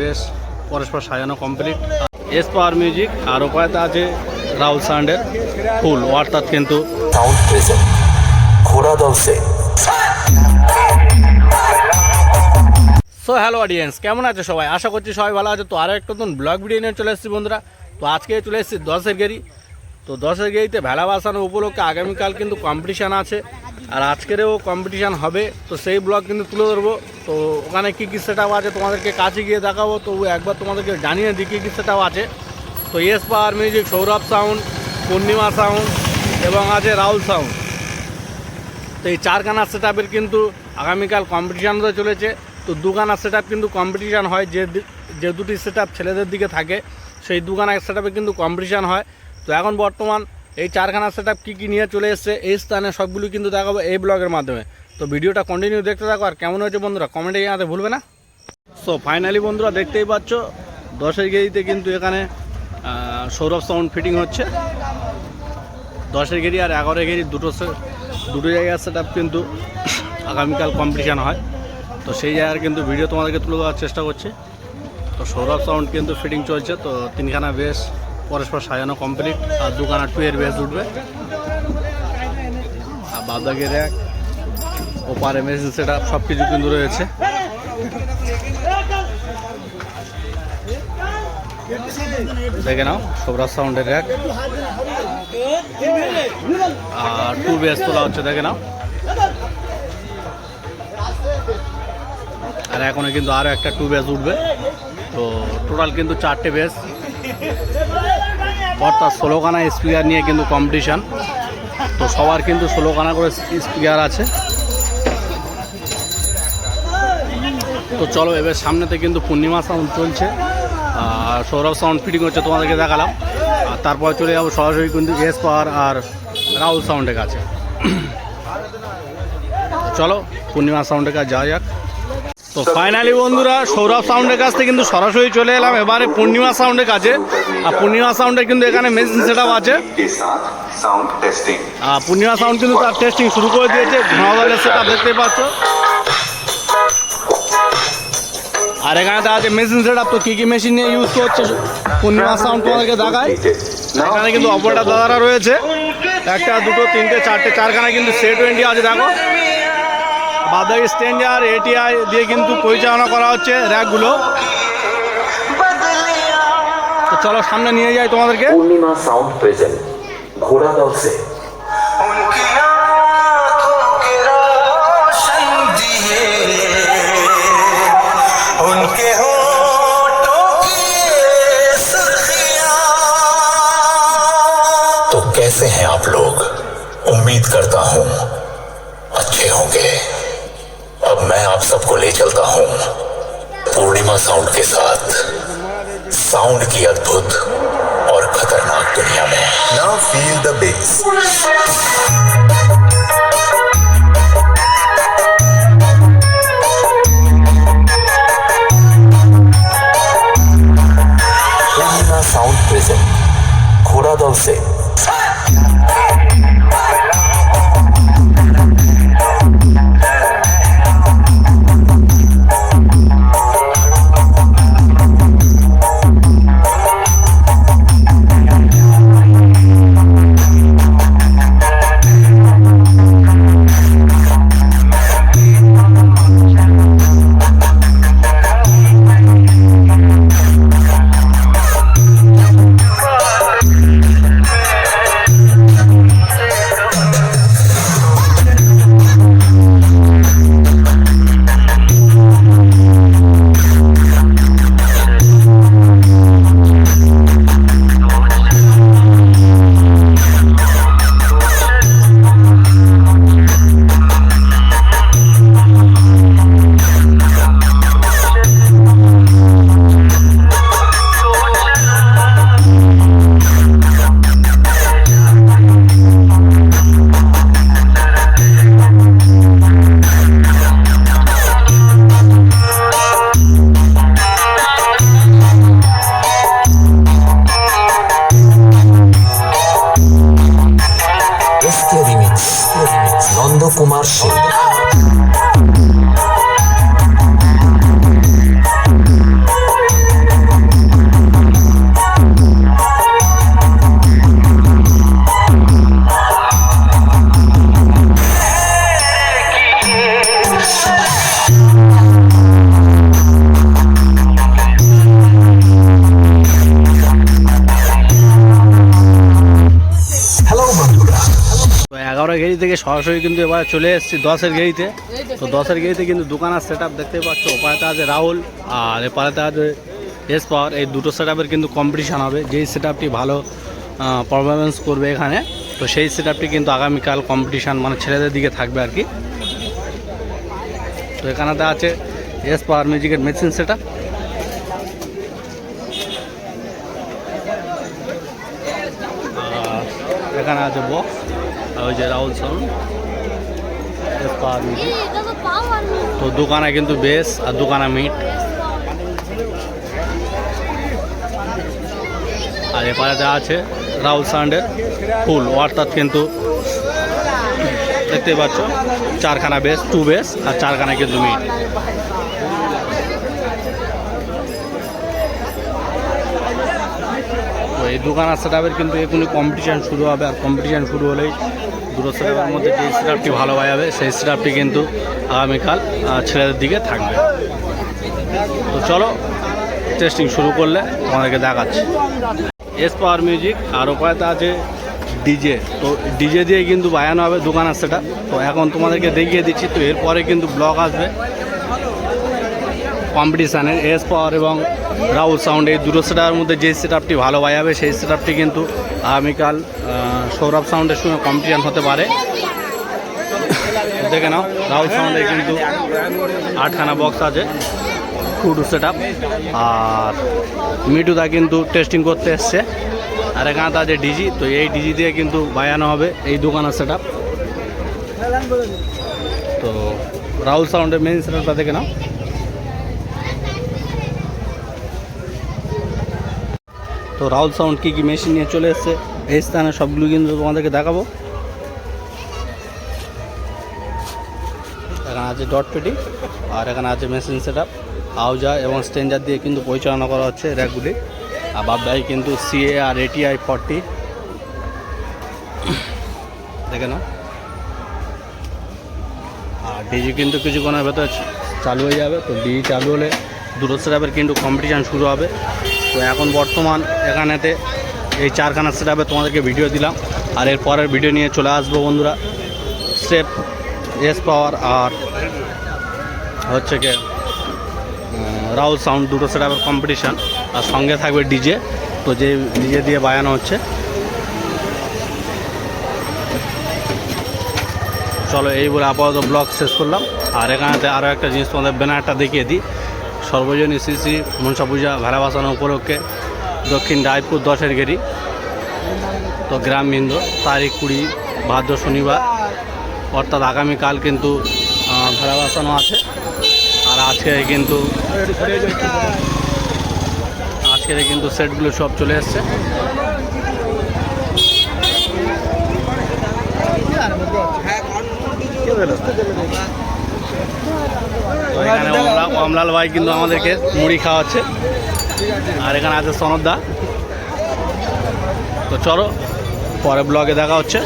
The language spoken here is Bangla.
বেশ পরস্পর সাজানো কমপ্লিট এস পাওয়ার মিউজিক আর উপায়তে আছে? রাহুল সান্ডের ফুল অর্থাৎ কিন্তু সাউন্ড প্রেজেন্ট ঘোড়া দল সো হ্যালো অডিয়েন্স কেমন আছে সবাই? আশা করছি সবাই ভালো আছে। তো আরও একটা নতুন ব্লগ ভিডিও নিয়ে চলে এসেছি বন্ধুরা। তো আজকে চলে এসেছি দশের গেরি। তো দশের গেরিতে ভেলা বাসানো উপলক্ষে আগামীকাল কিন্তু কম্পিটিশান আছে। আর আজকেরও কম্পিটিশান হবে। তো সেই ব্লগ কিন্তু তুলে ধরবো। তো ওখানে কী কী সেট আছে তোমাদেরকে কাছে গিয়ে দেখাবো তো একবার তোমাদেরকে জানিয়ে দিই কী কী সেট আছে। তো yes power music Sourav sound Purnima sound এবং আছে রাহুল সাউন্ড তো এই চারখানা সেট আপের কিন্তু আগামীকাল কম্পিটিশান হতে চলেছে। তো দুখানা সেট আপ কিন্তু কম্পিটিশান হয়, যে যে দুটি সেট আপ ছেলেদের দিকে থাকে, সেই দুখানা সেট আপে কিন্তু কম্পিটিশান হয়। তো এখন বর্তমান এই চারখানা সেট আপ কী কী নিয়ে চলে এসছে, এই স্থানে সবগুলো কিন্তু দেখাবো এই ব্লগের মাধ্যমে। তো ভিডিওটা কন্টিনিউ দেখতে থাকো আর কেমন হয়েছে বন্ধুরা? কমেন্টে জানাতে ভুলবে না। সো ফাইনালি বন্ধুরা, দেখতেই পাচ্ছ, দশের গেরিতে কিন্তু এখানে সৌরভ সাউন্ড ফিটিং হচ্ছে। দশের গেরি আর এগারো গেরি দুটো দুটো জায়গার সেট কিন্তু আগামীকাল কম্পিটিশান হয়। তো সেই জায়গার কিন্তু ভিডিও তোমাদেরকে তুলে দেওয়ার চেষ্টা করছি। তো সৌরভ সাউন্ড কিন্তু ফিটিং চলছে। তো তিনখানা বেশ পরস্পর সাজানো কমপ্লিট আর দুখানা টু এর বেস উঠবে। আর বাদাগের এক ওপারে মেশিন সেট আপ সব কিছু কিন্তু রয়েছে। দেখে নাও সৌরভ সাউন্ডের এক। আর টু বেস তোলা হচ্ছে, দেখে নাও। আর এখনও কিন্তু আরও একটা টু বেস উঠবে। তো টোটাল কিন্তু চারটে বেস অর্থাৎ ষোলোখানা স্পিকার নিয়ে কিন্তু কম্পিটিশান তো সবার কিন্তু ষোলো কানা করে স্পিকার আছে। তো চলো, এবার সামনেতে কিন্তু পূর্ণিমা সাউন্ড চলছে। আর সৌরভ সাউন্ড ফিটিং হচ্ছে, তোমাদেরকে দেখালাম। আর তারপর চলে যাব সরাসরি কিন্তু এস পাওয়ার আর রাহুল সাউন্ডের কাছে। চলো, পূর্ণিমা সাউন্ডের কাছে যাওয়া যাক। তো ফাইনালি বন্ধুরা, সৌরভ সাউন্ডের কাছ থেকে কিন্তু সরাসরি চলে এলাম। এবারে পূর্ণিমা সাউন্ডের কাছে আর পূর্ণিমা সাউন্ডের কিন্তু এখানে মেশিন সেট আছে। আর পূর্ণিমা সাউন্ড কিন্তু তার টেস্টিং শুরু করে দিয়েছে। ঘনাদলের সেট দেখতে পাচ্ছ। আর এখানে তার আছে মেশিন সেট তো কী কী মেশিন নিয়ে ইউজ করছে পূর্ণিমা সাউন্ড তোমাদেরকে দেখায়। এখানে কিন্তু অপারেটার দাদারা রয়েছে। একটা, দুটো, তিনটে, চারটে, চারখানা কিন্তু সেট টোয়েন্টি আছে, দেখো। বাদাই স্ট্যান্ডার এটিআই দিয়ে কিন্তু পরিচালনা করা হচ্ছে র্যাকগুলো তো চলো সামনে নিয়ে যাই তোমাদেরকে পূর্ণিমা সাউন্ড প্রেজেন্ট ঘোড়া দল সে उनकी आंखों के रोशन दिए उनके होठों की सुर्खियां तो कैसे हैं आप लोग उम्मीद करता हूं अच्छे होंगे अब मैं आप सबको ले चलता हूँ। पूर्णिमा साउंड के साथ। साउंड की अद्भुत और खतरनाक दुनिया में। থেকে সরাসরি কিন্তু এবার চলে এসেছি দশের গেড়িতে তো দশের গেড়িতে কিন্তু দোকানের সেট দেখতে পাচ্ছ। ওপারেতে আছে রাহুল আর এপারেতে আছে এস পাওয়ার এই দুটো সেট কিন্তু কম্পিটিশান হবে। যেই সেট ভালো পারফরমেন্স করবে এখানে, তো সেই সেট কিন্তু আগামীকাল কম্পিটিশান মানে ছেলেদের দিকে থাকবে আর কি। তো এখানেতে আছে এস পাওয়ার মিউজিকের মেশিন সেট এখানে আছে বক্স ওই যে রাহুল তো দোকানে কিন্তু বেশ, আর দোকানে মিট। আর এপারেতে আছে, রাহুল সাউন্ডের ফুল, অর্থাৎ কিন্তু দেখতে পাচ্ছ, চারখানা বেস টু বেস আর চারখানা কিন্তু মিট। এই দোকানের সেটআপের কিন্তু এখনই কম্পিটিশান শুরু হবে আর কম্পিটিশান শুরু হলেই দুটো মধ্যে যে সেটআপটি ভালো যাবে, সেই সেটআপটি কিন্তু আগামীকাল ছেলেদের দিকে থাকবে। তো চলো টেস্টিং শুরু করলে তোমাদেরকে দেখাচ্ছি। এস পাওয়ার মিউজিক আর ওপারেতে আছে ডিজে তো ডিজে দিয়ে কিন্তু বায়ানো হবে দোকানের সেটা তো এখন তোমাদেরকে দেখিয়ে দিচ্ছি, তো এরপরে কিন্তু ব্লগ আসবে। কম্পিটিশানের এস পাওয়ার এবং রাউল সাউন্ড এই দুটো সেটার মধ্যে যে সেট আপটি ভালো বাজাবে সেই সেট আপটি কিন্তু আগামীকাল সৌরভ সাউন্ডের সঙ্গে কম্পিটিশান হতে পারে। দেখে নাও, রাহুল সাউন্ডে কিন্তু আটখানা বক্স আছে টু সেট আপ আর মিটুদা কিন্তু টেস্টিং করতে এসছে। আর এখানে আছে ডিজি তো এই ডিজি দিয়ে কিন্তু বায়ানো হবে এই দোকানের সেট তো রাহুল সাউন্ডের মেইন সেট আপটা দেখে নাও। তো রাহুল সাউন্ড কী কী মেশিন নিয়ে চলে এসছে, এই স্থানে সবগুলো কিন্তু তোমাদেরকে দেখাবো। এখানে আছে ডট পেটি আর এখানে আছে মেশিন সেট আপ আউজা এবং স্টেঞ্জার দিয়ে কিন্তু পরিচালনা করা হচ্ছে র্যাকগুলি আর বাবদাই কিন্তু সিএ আর এটিআই ফর্টি দেখে না আর ডিজি কিন্তু কিছুক্ষণের ভেতর চালু হয়ে যাবে, তো ডিজি চালু হলে দুটো সেটআপের কিন্তু কম্পিটিশান শুরু হবে। তো এখন বর্তমান এখানেতে এই চারখানা সেটআপে তোমাদেরকে ভিডিও দিলাম। আর এর পরের ভিডিও নিয়ে চলে আসব বন্ধুরা। স্টেপ এস পাওয়ার আর হচ্ছে কি রাহুল সাউন্ড দুটো সেটআপের কম্পিটিশান আর সঙ্গে থাকবে ডিজে তো যে ডিজে দিয়ে বায়ানো হচ্ছে। চলো এই বলে আপাতত ব্লগ শেষ করলাম। আর এখানেতে আরও একটা জিনিস তোমাদের ব্যানারটা দেখিয়ে দিই। সর্বজনীন শ্রী শ্রী মনসা পূজা ভেড়া বাসানো উপলক্ষে। দক্ষিণ রায়পুর দশের গেরি। তো গ্রাম বিন্দু তারিখ কুড়ি, ভাদ্র শনিবার। অর্থাৎ আগামীকাল কিন্তু ভেড়া বাসানো আছে। আর আজকে কিন্তু, আজকের কিন্তু সেটগুলো সব চলে এসছে তো এখানে অমলাল ভাই কিন্তু আমাদেরকে মুড়ি খাওয়াচ্ছে। আর এখানে আছে সনদদা তো চলো পরে ব্লগে দেখা হচ্ছে।